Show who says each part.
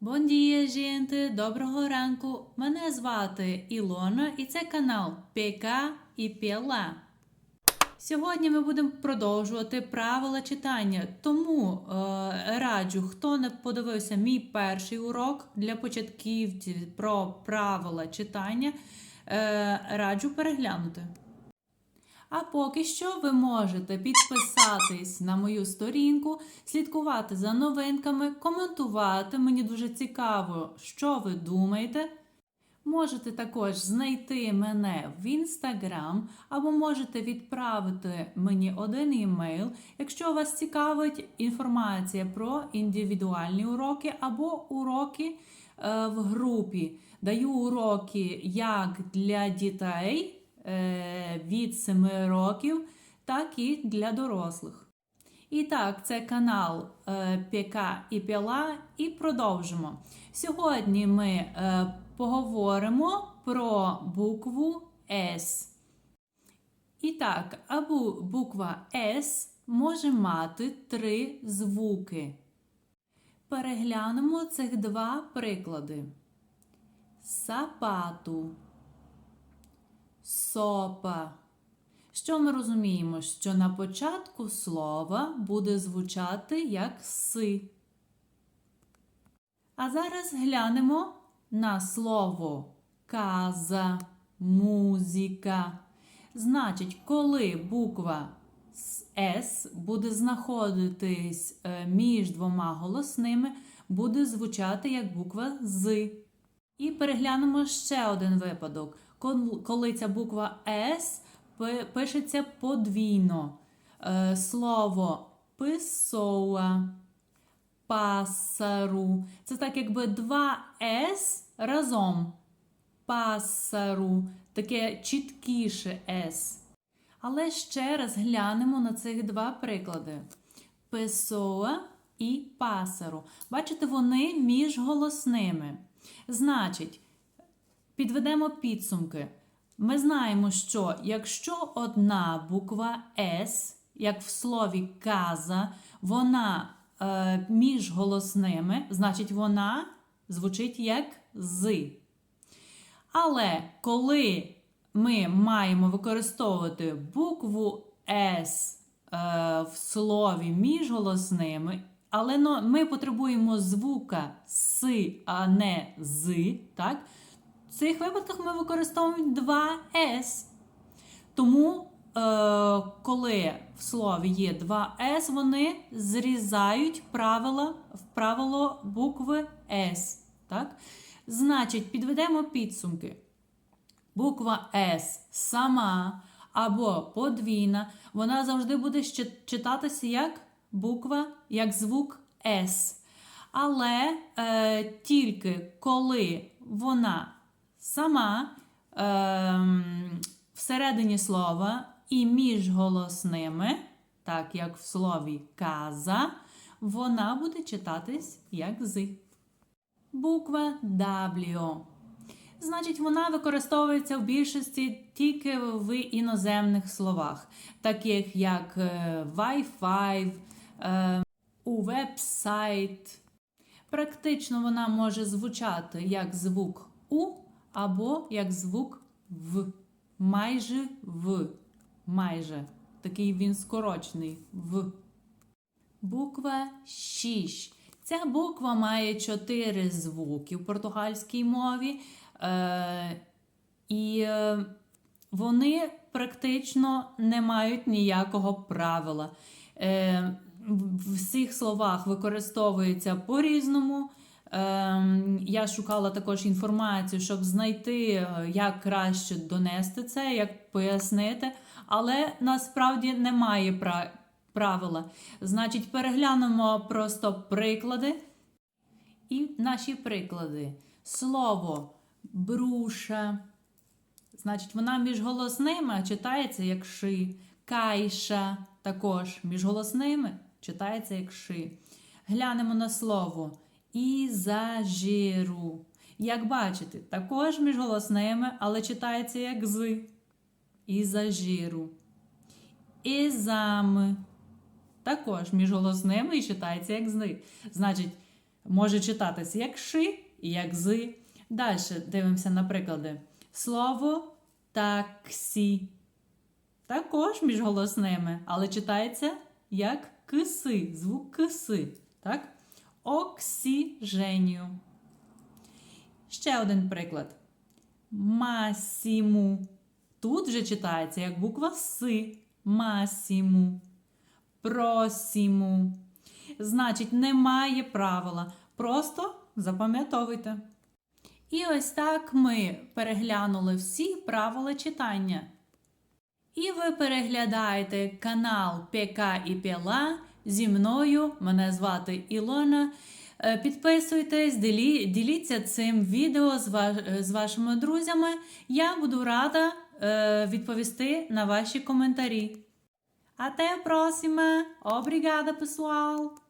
Speaker 1: Бондія, жінти! Доброго ранку! Мене звати Ілона і це канал ПК і Піла. Сьогодні ми будемо продовжувати правила читання. Тому е, раджу, хто не подивився мій перший урок для початківців про правила читання, е, раджу переглянути. А поки що ви можете підписатись на мою сторінку, слідкувати за новинками, коментувати. Мені дуже цікаво, що ви думаєте. Можете також знайти мене в інстаграм або можете відправити мені один імейл, якщо вас цікавить інформація про індивідуальні уроки або уроки е, в групі. Даю уроки як для дітей від 7 років, так і для дорослих. І так, це канал е, ПК і Піла, і продовжимо. Сьогодні ми е, поговоримо про букву С. І так, або буква С може мати три звуки. Переглянемо цих два приклади: сапату, сопа. Що ми розуміємо? Що на початку слова буде звучати як си. А зараз глянемо на слово каза, музика. Значить, коли буква С буде знаходитись е, між двома голосними, буде звучати як буква З. І переглянемо ще один випадок. Кол- Коли ця буква С пишеться подвійно. Е, Слово писоа, пасару. Це так, якби два С разом. Пасару. Таке чіткіше С. Але ще раз глянемо на цих два приклади: песоа і пасару. Бачите, вони між голосними. Значить, підведемо підсумки. Ми знаємо, що якщо одна буква С, як в слові каза, вона е, між голосними, значить вона звучить як з. Але коли ми маємо використовувати букву С е, в слові між голосними, але но, ми потребуємо звука С, а не з, так? В цих випадках ми використовуємо два С. Тому, е, коли в слові є два С, вони зрізають правила, в правило букви С. Так? Значить, підведемо підсумки. Буква С сама або подвійна, вона завжди буде читатися як буква, як звук С. Але е, тільки коли вона сама е, всередині слова і між голосними, так як в слові каза, вона буде читатись як з. Буква W. Значить, вона використовується в більшості тільки в іноземних словах, таких як е, Wi-Fi, е, у веб-сайт. Практично вона може звучати як звук У або як звук В. Майже в. Майже. Такий він скорочений в. Буква 6. Ця буква має чотири звуки в португальській мові. Е, і е, вони практично не мають ніякого правила. Е, в всіх словах використовується по-різному. Е, я шукала також інформацію, щоб знайти, е, як краще донести це, як пояснити, але насправді немає правила. Значить, переглянемо просто приклади. І наші приклади. Слово бруша. Значить, вона між голосними читається як ши. Кайша також між голосними читається як ши. Глянемо на слово ізажиру. Як бачите, також між голосними, але читається як з. Ізажиру. Езами. також між голосними і читається як зи. Значить, може читатися як ши і як зи. Далі дивимося на приклади. Слово таксі. Також між голосними, але читається як киси, звук киси. Так? Оксіженю. Ще один приклад. Масіму. Тут вже читається як буква Си. Масіму. Просіму. Значить, немає правила. Просто запам'ятовуйте. І ось так ми переглянули всі правила читання. І ви переглядаєте канал ПК і Піла зі мною. Мене звати Ілона. Е, Підписуйтесь, ділі, діліться цим відео з, ваш, з вашими друзями. Я буду рада е, відповісти на ваші коментарі. Até a próxima! Obrigada, pessoal!